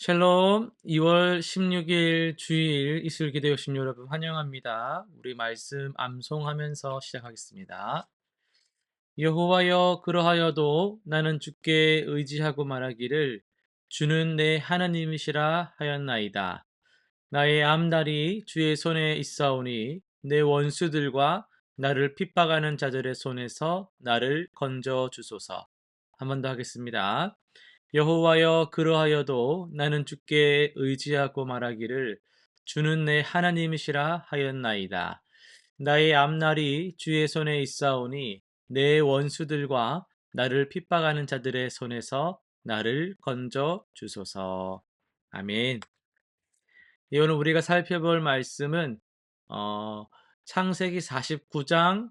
샬롬 2월 16일 주일 이슬 기대 오신 여러분 환영합니다. 우리 말씀 암송하면서 시작하겠습니다. 여호와여 그러하여도 나는 주께 의지하고 말하기를 주는 내 하나님이시라 하였나이다. 나의 앞날이 주의 손에 있사오니 내 원수들과 나를 핍박하는 자들의 손에서 나를 건져 주소서. 한 번 더 하겠습니다. 여호와여 그러하여도 나는 주께 의지하고 말하기를 주는 내 하나님이시라 하였나이다. 나의 앞날이 주의 손에 있사오니 내 원수들과 나를 핍박하는 자들의 손에서 나를 건져 주소서. 아멘. 예, 오늘 우리가 살펴볼 말씀은 어, 창세기 49장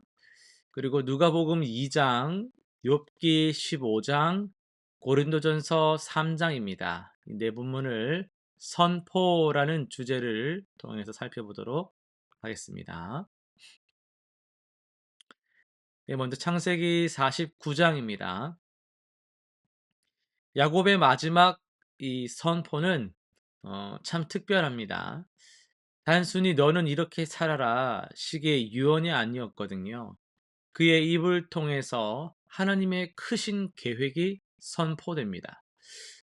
그리고 누가복음 2장, 욥기 15장, 고린도전서 3장입니다. 이네 본문을 선포라는 주제를 통해서 살펴보도록 하겠습니다. 네, 먼저 창세기 49장입니다. 야곱의 마지막 이 선포는 어, 참 특별합니다. 단순히 너는 이렇게 살아라 식의 유언이 아니었거든요. 그의 입을 통해서 하나님의 크신 계획이 선포됩니다.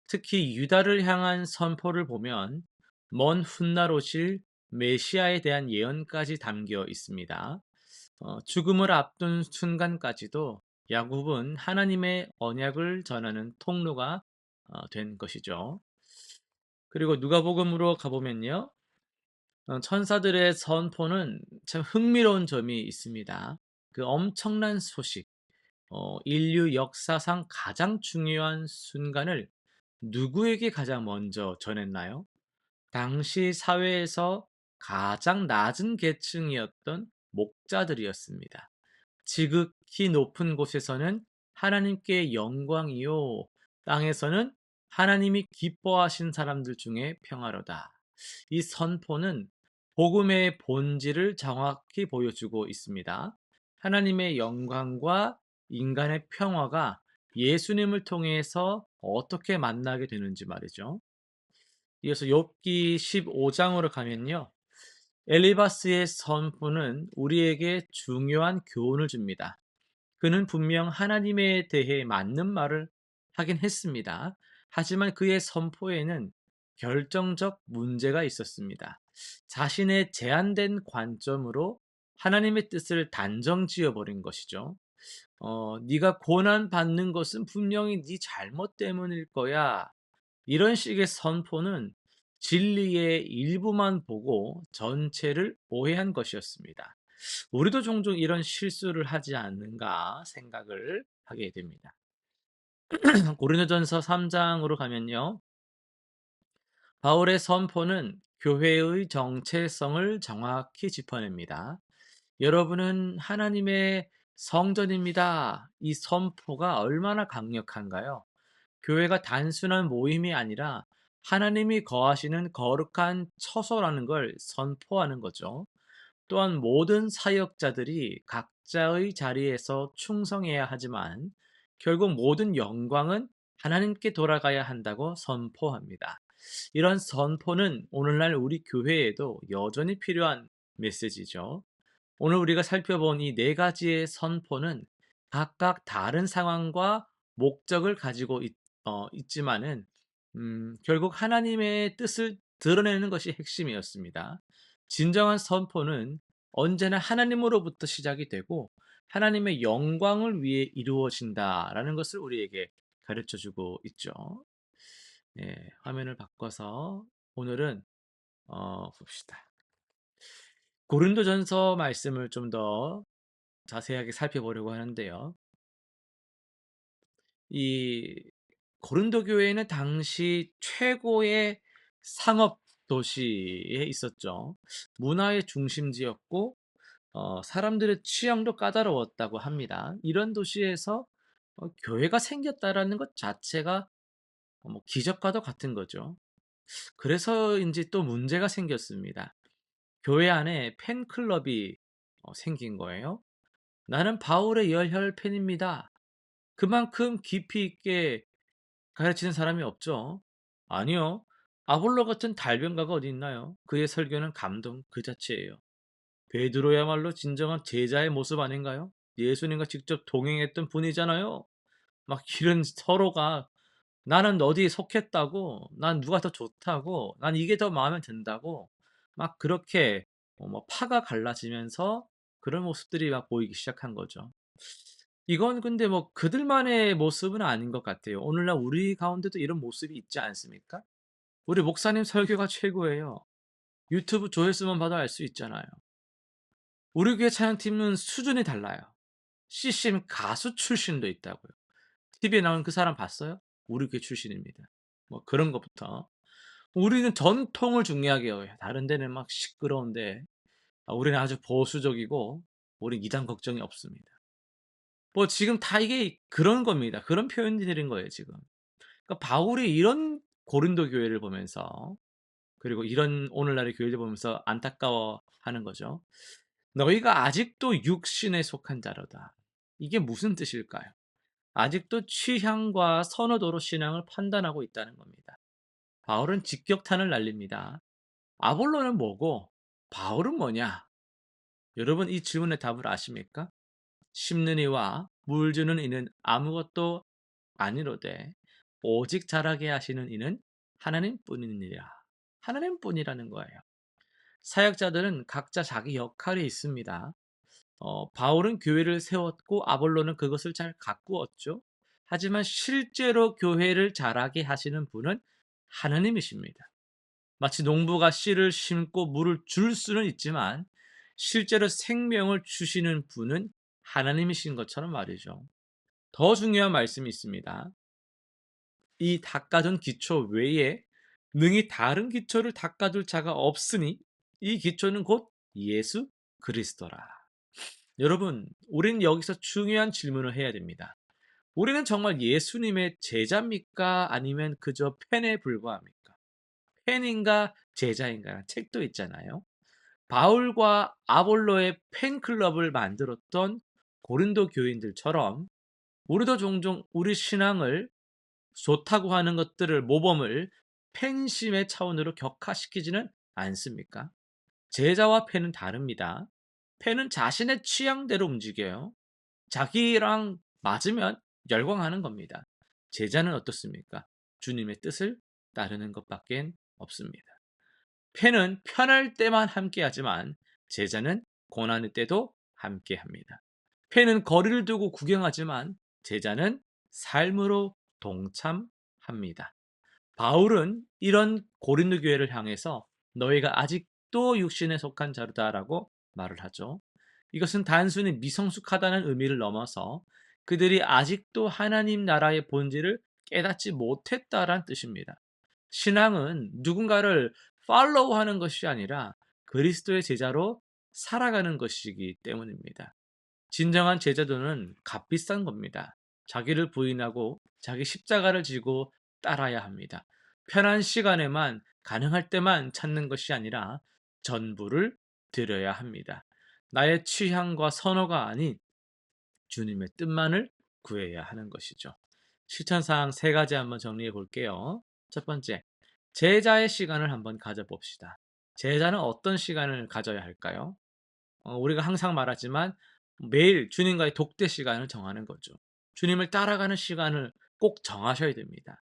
특히 유다를 향한 선포를 보면 먼 훗날 오실 메시아에 대한 예언까지 담겨 있습니다. 어, 죽음을 앞둔 순간까지도 야곱은 하나님의 언약을 전하는 통로가 어, 된 것이죠. 그리고 누가복음으로 가보면요. 어, 천사들의 선포는 참 흥미로운 점이 있습니다. 그 엄청난 소식, 어, 인류 역사상 가장 중요한 순간을 누구에게 가장 먼저 전했나요? 당시 사회에서 가장 낮은 계층이었던 목자들이었습니다. 지극히 높은 곳에서는 하나님께 영광이요, 땅에서는 하나님이 기뻐하신 사람들 중에 평화로다. 이 선포는 복음의 본질을 정확히 보여주고 있습니다. 하나님의 영광과 인간의 평화가 예수님을 통해서 어떻게 만나게 되는지 말이죠. 이어서 욥기 15장으로 가면요. 엘리바스의 선포는 우리에게 중요한 교훈을 줍니다. 그는 분명 하나님에 대해 맞는 말을 하긴 했습니다. 하지만 그의 선포에는 결정적 문제가 있었습니다. 자신의 제한된 관점으로 하나님의 뜻을 단정 지어버린 것이죠. 어, 네가 고난 받는 것은 분명히 네 잘못 때문일 거야. 이런 식의 선포는 진리의 일부만 보고 전체를 오해한 것이었습니다. 우리도 종종 이런 실수를 하지 않는가 생각을 하게 됩니다. 고린도전서 3장으로 가면요. 바울의 선포는 교회의 정체성을 정확히 짚어냅니다. 여러분은 하나님의 성전입니다. 이 선포가 얼마나 강력한가요? 교회가 단순한 모임이 아니라 하나님이 거하시는 거룩한 처소라는 걸 선포하는 거죠. 또한 모든 사역자들이 각자의 자리에서 충성해야 하지만 결국 모든 영광은 하나님께 돌아가야 한다고 선포합니다. 이런 선포는 오늘날 우리 교회에도 여전히 필요한 메시지죠. 오늘 우리가 살펴본 이 네 가지의 선포는 각각 다른 상황과 목적을 가지고 있, 어, 있지만은 음, 결국 하나님의 뜻을 드러내는 것이 핵심이었습니다. 진정한 선포는 언제나 하나님으로부터 시작이 되고 하나님의 영광을 위해 이루어진다라는 것을 우리에게 가르쳐 주고 있죠. 예, 화면을 바꿔서 오늘은 어, 봅시다. 고린도전서 말씀을 좀 더 자세하게 살펴보려고 하는데요. 이 고린도 교회는 당시 최고의 상업 도시에 있었죠. 문화의 중심지였고 어, 사람들의 취향도 까다로웠다고 합니다. 이런 도시에서 어, 교회가 생겼다라는 것 자체가 뭐 기적과도 같은 거죠. 그래서인지 또 문제가 생겼습니다. 교회 안에 팬클럽이 어, 생긴 거예요. 나는 바울의 열혈 팬입니다. 그만큼 깊이 있게 가르치는 사람이 없죠. 아니요. 아볼로 같은 달변가가 어디 있나요? 그의 설교는 감동 그 자체예요. 베드로야말로 진정한 제자의 모습 아닌가요? 예수님과 직접 동행했던 분이잖아요. 막 이런 서로가 나는 어디에 속했다고, 난 누가 더 좋다고, 난 이게 더 마음에 든다고, 막 그렇게 어 뭐 파가 갈라지면서 그런 모습들이 막 보이기 시작한 거죠. 이건 근데 뭐 그들만의 모습은 아닌 것 같아요. 오늘날 우리 가운데도 이런 모습이 있지 않습니까? 우리 목사님 설교가 최고예요. 유튜브 조회수만 봐도 알 수 있잖아요. 우리 교회 찬양팀은 수준이 달라요. CCM 가수 출신도 있다고요. TV에 나오는 그 사람 봤어요? 우리 교회 출신입니다. 뭐 그런 것부터. 우리는 전통을 중요하게 여겨요. 다른 데는 막 시끄러운데 아 우리는 아주 보수적이고 우린 이단 걱정이 없습니다. 뭐 지금 다 이게 그런 겁니다. 그런 표현들인 거예요 지금. 그러니까 바울이 이런 고린도 교회를 보면서 그리고 이런 오늘날의 교회를 보면서 안타까워하는 거죠. "너희가 아직도 육신에 속한 자로다." 이게 무슨 뜻일까요? 아직도 취향과 선호도로 신앙을 판단하고 있다는 겁니다. 바울은 직격탄을 날립니다. 아볼로는 뭐고 바울은 뭐냐? 여러분 이 질문의 답을 아십니까? 심는 이와 물 주는 이는 아무것도 아니로되 오직 자라게 하시는 이는 하나님뿐이니라. 하나님뿐이라는 거예요. 사역자들은 각자 자기 역할이 있습니다. 어, 바울은 교회를 세웠고 아볼로는 그것을 잘 가꾸었죠. 하지만 실제로 교회를 자라게 하시는 분은 하나님이십니다. 마치 농부가 씨를 심고 물을 줄 수는 있지만 실제로 생명을 주시는 분은 하나님이신 것처럼 말이죠. 더 중요한 말씀이 있습니다. 이 닦아둔 기초 외에 능히 다른 기초를 닦아둘 자가 없으니 이 기초는 곧 예수 그리스도라. 여러분, 우리는 여기서 중요한 질문을 해야 됩니다. 우리는 정말 예수님의 제자입니까? 아니면 그저 팬에 불과합니까? 팬인가 제자인가 책도 있잖아요. 바울과 아볼로의 팬클럽을 만들었던 고린도 교인들처럼 우리도 종종 우리 신앙을 좋다고 하는 것들을 모범을 팬심의 차원으로 격화시키지는 않습니까? 제자와 팬은 다릅니다. 팬은 자신의 취향대로 움직여요. 자기랑 맞으면 열광하는 겁니다. 제자는 어떻습니까? 주님의 뜻을 따르는 것밖엔 없습니다. 팬은 편할 때만 함께하지만 제자는 고난의 때도 함께합니다. 팬은 거리를 두고 구경하지만 제자는 삶으로 동참합니다. 바울은 이런 고린도 교회를 향해서 너희가 아직도 육신에 속한 자루다라고 말을 하죠. 이것은 단순히 미성숙하다는 의미를 넘어서 그들이 아직도 하나님 나라의 본질을 깨닫지 못했다란 뜻입니다. 신앙은 누군가를 팔로우하는 것이 아니라 그리스도의 제자로 살아가는 것이기 때문입니다. 진정한 제자도는 값비싼 겁니다. 자기를 부인하고 자기 십자가를 지고 따라야 합니다. 편한 시간에만 가능할 때만 찾는 것이 아니라 전부를 드려야 합니다. 나의 취향과 선호가 아닌 주님의 뜻만을 구해야 하는 것이죠. 실천사항 세 가지 한번 정리해 볼게요. 첫 번째, 제자의 시간을 한번 가져봅시다. 제자는 어떤 시간을 가져야 할까요? 어, 우리가 항상 말하지만 매일 주님과의 독대 시간을 정하는 거죠. 주님을 따라가는 시간을 꼭 정하셔야 됩니다.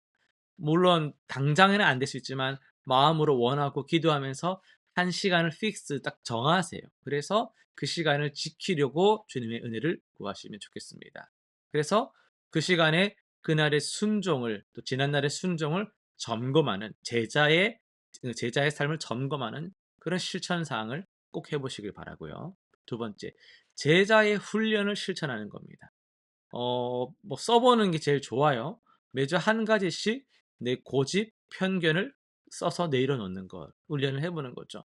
물론 당장에는 안 될 수 있지만 마음으로 원하고 기도하면서 한 시간을 픽스 딱 정하세요. 그래서 그 시간을 지키려고 주님의 은혜를 구하시면 좋겠습니다. 그래서 그 시간에 그날의 순종을 또 지난날의 순종을 점검하는 제자의 제자의 삶을 점검하는 그런 실천 사항을 꼭 해보시길 바라고요. 두 번째, 제자의 훈련을 실천하는 겁니다. 어, 뭐 써보는 게 제일 좋아요. 매주 한 가지씩 내 고집, 편견을 써서 내일어 놓는 것, 훈련을 해보는 거죠.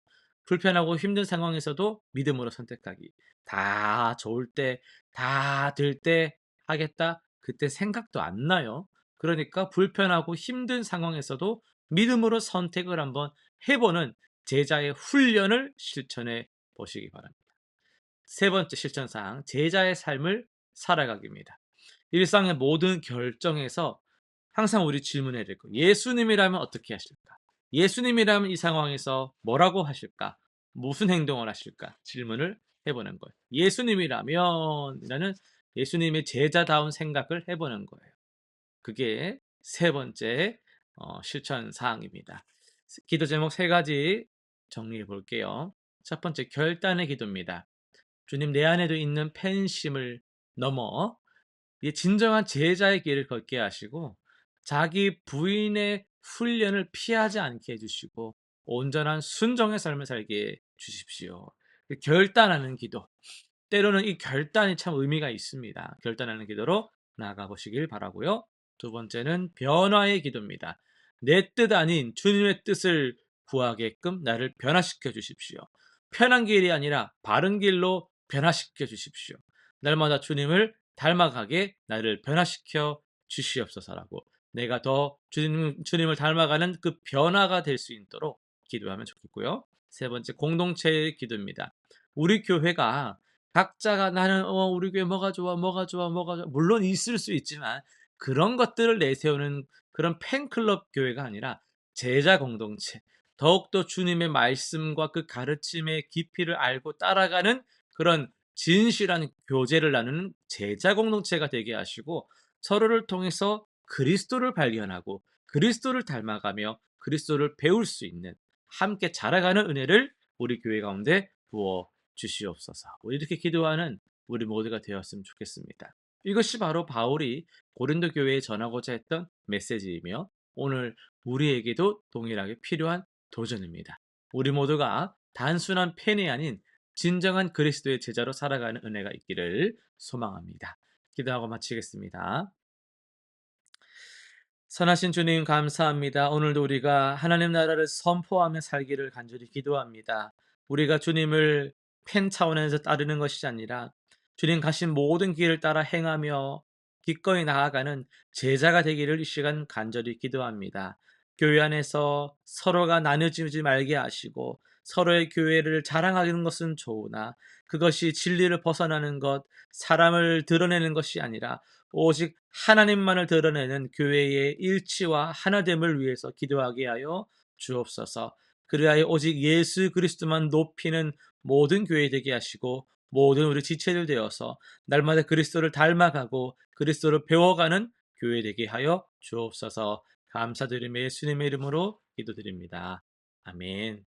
불편하고 힘든 상황에서도 믿음으로 선택하기. 다 좋을 때, 다 될 때 하겠다. 그때 생각도 안 나요. 그러니까 불편하고 힘든 상황에서도 믿음으로 선택을 한번 해보는 제자의 훈련을 실천해 보시기 바랍니다. 세 번째 실천사항, 제자의 삶을 살아가기입니다. 일상의 모든 결정에서 항상 우리 질문해야 될 거. 예수님이라면 어떻게 하실까? 예수님이라면 이 상황에서 뭐라고 하실까? 무슨 행동을 하실까? 질문을 해보는 거예요. 예수님이라면 이라는 예수님의 제자다운 생각을 해보는 거예요. 그게 세 번째 어, 실천 사항입니다. 기도 제목 세 가지 정리해 볼게요. 첫 번째 결단의 기도입니다. 주님 내 안에도 있는 팬심을 넘어 이 진정한 제자의 길을 걷게 하시고 자기 부인의 훈련을 피하지 않게 해주시고 온전한 순정의 삶을 살게 해 주십시오. 그 결단하는 기도. 때로는 이 결단이 참 의미가 있습니다. 결단하는 기도로 나아가 보시길 바라고요. 두 번째는 변화의 기도입니다. 내 뜻 아닌 주님의 뜻을 구하게끔 나를 변화시켜 주십시오. 편한 길이 아니라 바른 길로 변화시켜 주십시오. 날마다 주님을 닮아가게 나를 변화시켜 주시옵소서라고 내가 더 주님, 주님을 닮아가는 그 변화가 될 수 있도록 기도하면 좋겠고요. 세 번째 공동체의 기도입니다. 우리 교회가 각자가 나는 어 우리 교회 뭐가 좋아 뭐가 좋아 뭐가 좋아 물론 있을 수 있지만 그런 것들을 내세우는 그런 팬클럽 교회가 아니라 제자 공동체 더욱더 주님의 말씀과 그 가르침의 깊이를 알고 따라가는 그런 진실한 교제를 나누는 제자 공동체가 되게 하시고 서로를 통해서 그리스도를 발견하고 그리스도를 닮아가며 그리스도를 배울 수 있는 함께 자라가는 은혜를 우리 교회 가운데 부어 주시옵소서. 이렇게 기도하는 우리 모두가 되었으면 좋겠습니다. 이것이 바로 바울이 고린도 교회에 전하고자 했던 메시지이며 오늘 우리에게도 동일하게 필요한 도전입니다. 우리 모두가 단순한 팬이 아닌 진정한 그리스도의 제자로 살아가는 은혜가 있기를 소망합니다. 기도하고 마치겠습니다. 선하신 주님 감사합니다. 오늘도 우리가 하나님 나라를 선포하며 살기를 간절히 기도합니다. 우리가 주님을 팬 차원에서 따르는 것이 아니라 주님 가신 모든 길을 따라 행하며 기꺼이 나아가는 제자가 되기를 이 시간 간절히 기도합니다. 교회 안에서 서로가 나눠지지 말게 하시고 서로의 교회를 자랑하는 것은 좋으나 그것이 진리를 벗어나는 것, 사람을 드러내는 것이 아니라 오직 하나님만을 드러내는 교회의 일치와 하나됨을 위해서 기도하게 하여 주옵소서. 그리하여 오직 예수 그리스도만 높이는 모든 교회 되게 하시고 모든 우리 지체들 되어서 날마다 그리스도를 닮아가고 그리스도를 배워가는 교회 되게 하여 주옵소서. 감사드리며 예수님의 이름으로 기도드립니다. 아멘.